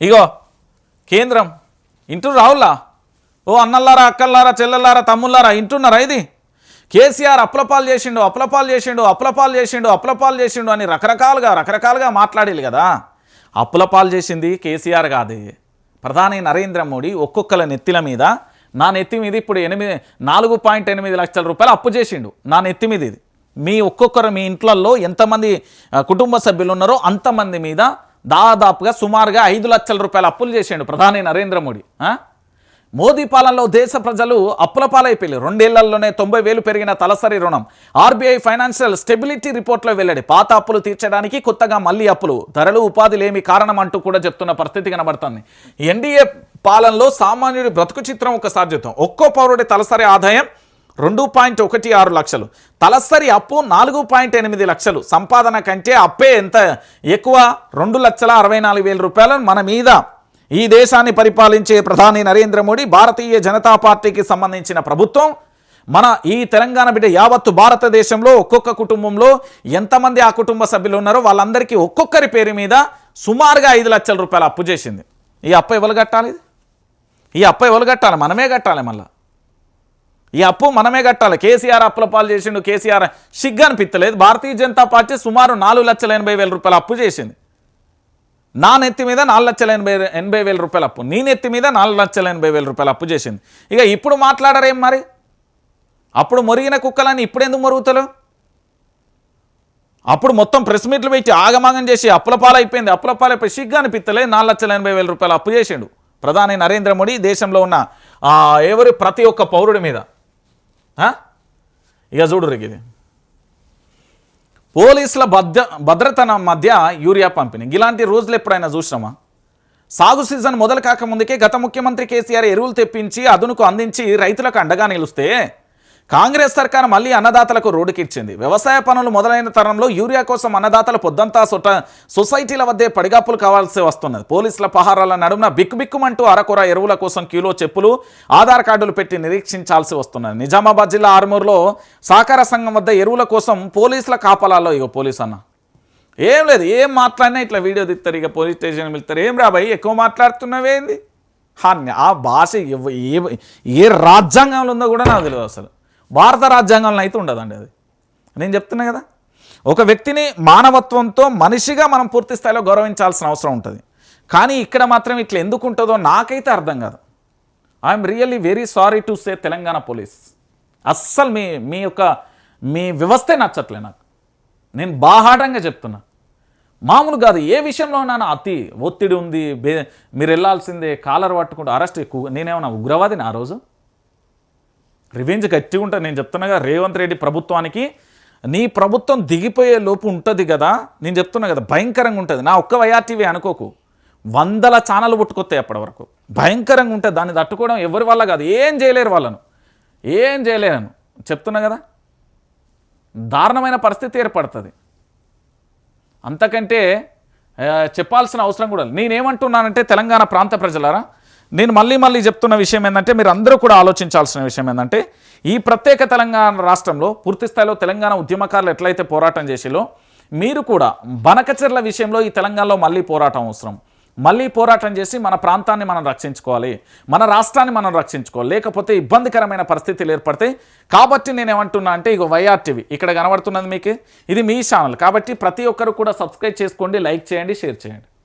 ఇగో కేంద్రం. ఇంటూ రావులా ఓ అన్నల్లారా అక్కల్లారా చెల్లెల్లారా తమ్ముళ్ళారా ఇంటున్నారా ఇది? కేసీఆర్ అప్లపాలు చేసిండు అప్లపాలు చేసిండు అప్లపాలు చేసిండు అప్లపాలు చేసిండు అని రకరకాలుగా రకరకాలుగా మాట్లాడేది కదా? అప్లపాలు చేసింది కేసీఆర్ కాదు. ప్రధాని నరేంద్ర మోడీ ఒక్కొక్కల నెత్తిల మీద నా నెత్తి మీద ఇప్పుడు ఎనిమిది నాలుగు పాయింట్ ఎనిమిది లక్షల రూపాయలు అప్పు చేసిండు. నా నెత్తి మీద ఇది. మీ ఒక్కొక్కరు మీ ఇంట్లల్లో ఎంతమంది కుటుంబ సభ్యులు ఉన్నారో అంతమంది మీద దాదాపుగా సుమారుగా ఐదు లక్షల రూపాయల అప్పులు చేసిండు ప్రధాని నరేంద్ర మోడీ మోదీ పాలనలో దేశ ప్రజలు అప్పుల పాలైపోయారు రెండేళ్ళలోనే తొంభై వేలు పెరిగిన తలసరి రుణం. ఆర్బీఐ ఫైనాన్షియల్ స్టెబిలిటీ రిపోర్ట్లో వెల్లడి. పాత అప్పులు తీర్చడానికి కొత్తగా మళ్ళీ అప్పులు. ధరలు ఉపాధిలేమి కారణం అంటూ కూడా చెప్తున్న పరిస్థితి కనబడుతుంది. ఎన్డీఏ పాలనలో సామాన్యుడి బ్రతుకు చిత్రం ఒకసారి చూద్దాం. ఒక్కో పౌరుడి తలసరి ఆదాయం రెండు పాయింట్ ఒకటి ఆరు లక్షలు. తలసరి అప్పు నాలుగు పాయింట్ ఎనిమిది లక్షలు. సంపాదన కంటే అప్పే ఎంత? ఎక్కువ రెండు లక్షల అరవై నాలుగు వేల రూపాయలను మన మీద. ఈ దేశాన్ని పరిపాలించే ప్రధాని నరేంద్ర మోడీ భారతీయ జనతా పార్టీకి సంబంధించిన ప్రభుత్వం. మన ఈ తెలంగాణ బిడ్డ యావత్తు భారతదేశంలో ఒక్కొక్క కుటుంబంలో ఎంతమంది ఆ కుటుంబ సభ్యులు ఉన్నారో వాళ్ళందరికీ ఒక్కొక్కరి పేరు మీద సుమారుగా ఐదు లక్షల రూపాయలు అప్పు చేసింది. ఈ అప్పు ఎవరు కట్టాలి? ఈ అప్పు ఎవరు కట్టాలి? మనమే కట్టాలి మళ్ళీ. ఈ అప్పు మనమే కట్టాలి. కేసీఆర్ అప్పుల పాలు చేసిండు కేసీఆర్. సిగ్గు అనిపించలేదు భారతీయ జనతా పార్టీ సుమారు నాలుగు లక్షల ఎనభై వేల రూపాయల అప్పు చేసింది. నా నెత్తి మీద నాలుగు లక్షల ఎనభై ఎనభై వేల రూపాయల అప్పు. నీ నెత్తి మీద నాలుగు లక్షల ఎనభై వేల రూపాయల అప్పు చేసింది. ఇక ఇప్పుడు మాట్లాడరేం మరి? అప్పుడు మొరిగిన కుక్కలని ఇప్పుడు ఎందుకు మొరుగుతలేవు? అప్పుడు మొత్తం ప్రెస్ మీట్లు పెట్టి ఆగమాగం చేసి అప్పుల పాలైపోయింది అప్పుల పాలైపోయి సిగ్గు అనిపిత్తలే నాలుగు లక్షల ఎనభై వేల రూపాయలు అప్పు చేసిండు. ప్రధాని నరేంద్ర మోడీ దేశంలో ఉన్న ఆ, ఎవరి ప్రతి ఒక్క పౌరుడి మీద ఇక చూడు ఇది పోలీసుల భద్ర భద్రతన మధ్య యూరియా పంపిణీ. ఇలాంటి రోజులు ఎప్పుడైనా చూసినామా సాగు సీజన్ మొదలు కాకముందుకే గత ముఖ్యమంత్రి కేసీఆర్ ఎరువులు తెప్పించి అదునుకు అందించి రైతులకు అండగా నిలుస్తే కాంగ్రెస్ సర్కార్ మళ్ళీ అన్నదాతలకు రోడ్డుకిచ్చింది వ్యవసాయ పనులు మొదలైన తరంలో యూరియా కోసం అన్నదాతల పొద్దంతా సొట సొసైటీల వద్దే పడిగాపులు కావాల్సి వస్తున్నది. పోలీసుల పహారాల నడుమున బిక్కుబిక్కుమంటూ అరకొర ఎరువుల కోసం క్యూలో చెప్పులు ఆధార్ కార్డులు పెట్టి నిరీక్షించాల్సి వస్తున్నది. నిజామాబాద్ జిల్లా ఆరుమూరులో సహకార సంఘం వద్ద ఎరువుల కోసం పోలీసుల కాపలాలో ఇగో పోలీస్ అన్న. ఏం లేదు ఏం మాట్లాడినా ఇట్లా వీడియో తీస్తారు ఇక పోలీస్ స్టేషన్ వెళ్తారు ఏం రాబాయి ఎక్కువ మాట్లాడుతున్నావేంది ఆ భాష ఏ ఏ రాజ్యాంగంలో ఉందో కూడా నాకు తెలియదు అసలు. భారత రాజ్యాంగంలో అయితే ఉండదండి అది. నేను చెప్తున్నా కదా. ఒక వ్యక్తిని మానవత్వంతో మనిషిగా మనం పూర్తి స్థాయిలో గౌరవించాల్సిన అవసరం ఉంటుంది. కానీ ఇక్కడ మాత్రం ఇట్లా ఎందుకు ఉంటుందో నాకైతే అర్థం కాదు. I'm really very sorry to say Telangana police. అస్సలు మీ మీ యొక్క మీ వ్యవస్థే నచ్చట్లే నాకు. నేను బాహాటంగా చెప్తున్నా. మామూలు కాదు ఏ విషయంలో నా అతి ఒత్తిడి ఉంది. మీరు వెళ్ళాల్సిందే కాలర్ పట్టుకుంటూ అరెస్ట్ ఎక్కువ. నేనేమన్నా ఉగ్రవాదిని ఆ రోజు? రివెంజ్ గట్టిగా ఉంటుంది. నేను చెప్తున్నాగా రేవంత్ రెడ్డి ప్రభుత్వానికి నీ ప్రభుత్వం దిగిపోయే లోపు ఉంటుంది కదా నేను చెప్తున్నా కదా భయంకరంగా ఉంటుంది. నా ఒక్క వైఆర్టీవీ అనుకోకు. వందల ఛానల్ పుట్టుకొస్తాయి అప్పటి వరకు. భయంకరంగా ఉంటుంది. దాన్ని తట్టుకోవడం ఎవరి వల్ల కాదు. ఏం చేయలేరు వాళ్ళను. ఏం చేయలేను. చెప్తున్నా కదా. దారుణమైన పరిస్థితి ఏర్పడుతుంది. అంతకంటే చెప్పాల్సిన అవసరం కూడా నేనేమంటున్నానంటే తెలంగాణ ప్రాంత ప్రజలారా నేను మళ్ళీ మళ్ళీ చెప్తున్న విషయం ఏంటంటే మీరు అందరూ కూడా ఆలోచించాల్సిన విషయం ఏంటంటే ఈ ప్రత్యేక తెలంగాణ రాష్ట్రంలో పూర్తి స్థాయిలో తెలంగాణ ఉద్యమకారులు ఎట్లయితే పోరాటం చేసిలో మీరు కూడా బనకచెర్ల విషయంలో ఈ తెలంగాణలో మళ్ళీ పోరాటం అవసరం. మళ్ళీ పోరాటం చేసి మన ప్రాంతాన్ని మనం రక్షించుకోవాలి. మన రాష్ట్రాన్ని మనం రక్షించుకోవాలి. లేకపోతే ఇబ్బందికరమైన పరిస్థితులు ఏర్పడతాయి కాబట్టి నేను ఏమంటున్నా అంటే ఇక వైఆర్టీవీ ఇక్కడ కనబడుతున్నది మీకు. ఇది మీ ఛానల్. కాబట్టి ప్రతి ఒక్కరు కూడా సబ్స్క్రైబ్ చేసుకోండి లైక్ చేయండి షేర్ చేయండి.